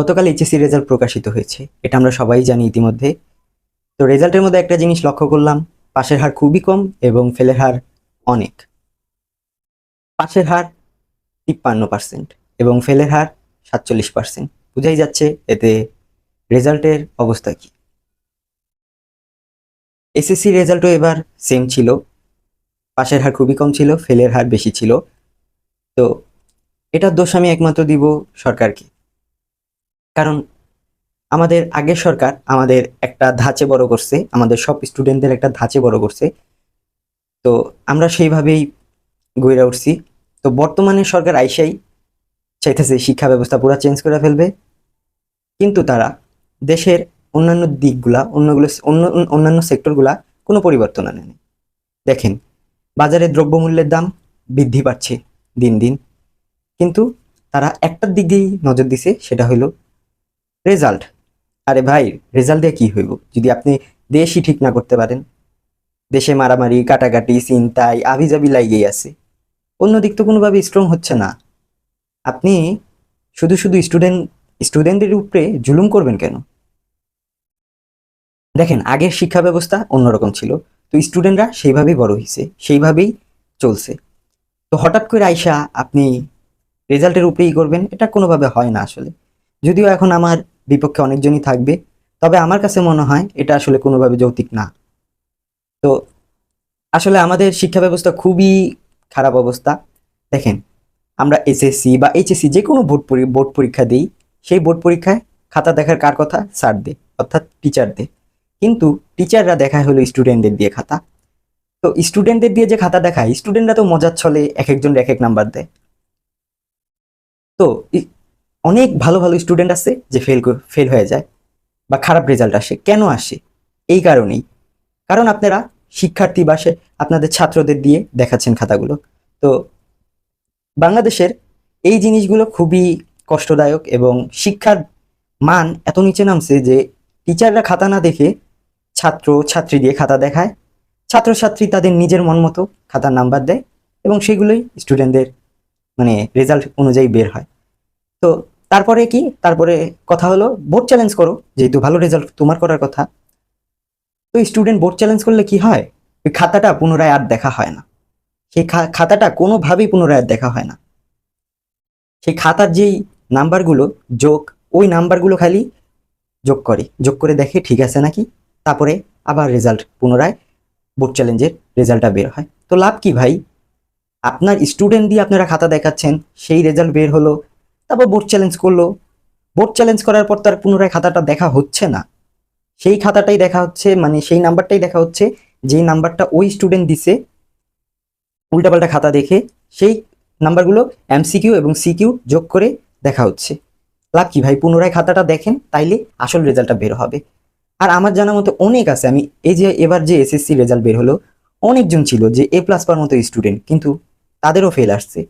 গতকাল HSC result প্রকাশিত হয়েছে। এটা আমরা সবাই জানি ইতিমধ্যে। তো রেজাল্টের মধ্যে একটা জিনিস লক্ষ্য করলাম, পাশের হার খুবই কম এবং ফেলের হার অনেক। পাশের হার তিপ্পান্ন পার্সেন্ট এবং ফেলের হার সাতচল্লিশ পার্সেন্ট বুঝাই যাচ্ছে এতে রেজাল্টের অবস্থা কি। এসএসসি রেজাল্টও এবার সেম ছিল। পাশের হার খুবই কম ছিল ফেলের হার বেশি ছিল। তো এটার দোষ আমি একমাত্র দিব সরকারকে। কারণ আমাদের আগের সরকার আমাদের একটা ধাঁচে বড় করছে, আমাদের সব স্টুডেন্টদের একটা ধাঁচে বড় করছে। তো আমরা সেইভাবেই গইরা উঠছি। তো বর্তমানে সরকার আইসাই চাইতেছে শিক্ষা ব্যবস্থা পুরো চেঞ্জ করে ফেলবে। কিন্তু তারা দেশের অন্যান্য দিকগুলা, অন্যগুলো, অন্য, অন্যান্য সেক্টরগুলা কোনো পরিবর্তন আনেনি দেখেন, বাজারে দ্রব্যমূল্যের দাম বৃদ্ধি পাচ্ছে দিন দিন। কিন্তু তারা একটার দিক দিয়েই নজর দিছে, সেটা হলো রেজাল্ট। আরে ভাই, রেজাল্ট দিয়ে কি হইব? যদি আপনি দেশই ঠিক না করতে পারেন। দেশে মারামারি, কাটাকাটি চিন্তায় আভিজাবি লাগিয়েই আছে। অন্যদিক তো কোনোভাবে স্ট্রং হচ্ছে না। আপনি শুধু শুধু স্টুডেন্ট স্টুডেন্টদের উপরে জুলুম করবেন কেন? দেখেন, আগের শিক্ষা ব্যবস্থা অন্যরকম ছিল। তো স্টুডেন্টরা সেইভাবেই বড় হয়েছে সেইভাবেই চলছে। তো হঠাৎ করে আইসা আপনি রেজাল্টের উপরেই করবেন, এটা কোনোভাবে হয় না আসলে। যদিও এখন আমার বিপক্ষে অনেকজনই থাকবে। তবে আমার কাছে মনে হয় এটা আসলে কোনোভাবে যৌক্তিক না। তো আসলে আমাদের শিক্ষা ব্যবস্থা খুবই খারাপ অবস্থা। দেখেন, আমরা এসএসসি বা এইচএসসি যে কোনো বোর্ড বোর্ড পরীক্ষা দিই, সেই বোর্ড পরীক্ষায় খাতা দেখার কার কথা? স্যার দে অর্থাৎ টিচার দে কিন্তু টিচাররা দেখায় হলো স্টুডেন্টদের দিয়ে খাতা। তো স্টুডেন্টদের দিয়ে যে খাতা দেখায় স্টুডেন্টরা তো মজার ছলে এক একজন এক এক নাম্বার দেয়। তো অনেক ভালো ভালো স্টুডেন্ট আছে যে ফেল ফেল হয়ে যায় বা খারাপ রেজাল্ট আসে। কেন আসে? এই কারণেই। কারণ আপনারা শিক্ষার্থী বা সে, আপনাদের ছাত্রদের দিয়ে দেখাচ্ছেন খাতাগুলো। তো বাংলাদেশের এই জিনিসগুলো খুবই কষ্টদায়ক এবং শিক্ষার মান এত নিচে নামছে যে টিচাররা খাতা না দেখে ছাত্র, ছাত্রী দিয়ে খাতা দেখায়। ছাত্রছাত্রী তাদের নিজের মন মতো খাতার নাম্বার দেয় এবং সেগুলোই স্টুডেন্টদের মানে রেজাল্ট অনুযায়ী বের হয়। তো তারপরে কি? তারপরে কথা হলো বোর্ড চ্যালেঞ্জ করো, যেহেতু ভালো রেজাল্ট তোমার করার কথা। তো স্টুডেন্ট বোর্ড চ্যালেঞ্জ করলে কি হয়? ওই খাতাটা পুনরায় আর দেখা হয় না। সেই খাতাটা কোনোভাবেই পুনরায় আর দেখা হয় না। সেই খাতার যেই নাম্বারগুলো, যোগ, ওই নাম্বারগুলো খালি যোগ করে। যোগ করে দেখে ঠিক আছে নাকি? তারপরে আবার রেজাল্ট পুনরায় বোর্ড চ্যালেঞ্জের রেজাল্টটা বের হয়। তো লাভ কি ভাই? আপনার স্টুডেন্ট দিয়ে আপনারা খাতা দেখাচ্ছেন, সেই রেজাল্ট বের হলো তারপর বোর্ড চ্যালেঞ্জ করল। বোর্ড চ্যালেঞ্জ করার পর তার পুনরায় খাতাটা দেখা হচ্ছে না। সেই খাতাটাই দেখা হচ্ছে মানে সেই নাম্বারটাই দেখা হচ্ছে, যেই নাম্বারটা ওই স্টুডেন্ট দিছে, উল্টাপাল্টা খাতা দেখে, সেই নাম্বারগুলো এমসিকিউ এবং সিকিউ যোগ করে দেখা হচ্ছে। লাভ কি ভাই? পুনরায় খাতাটা দেখেন, তাইলে আসল রেজাল্টটা বের হবে। আর আমার জানা মতো অনেক আছে, আমি এই যে এবার যে এসএসসি রেজাল্ট বের হলো, অনেকজন ছিল যে এ প্লাস পাওয়ার মতো স্টুডেন্ট কিন্তু তাদেরও ফেল আসছে।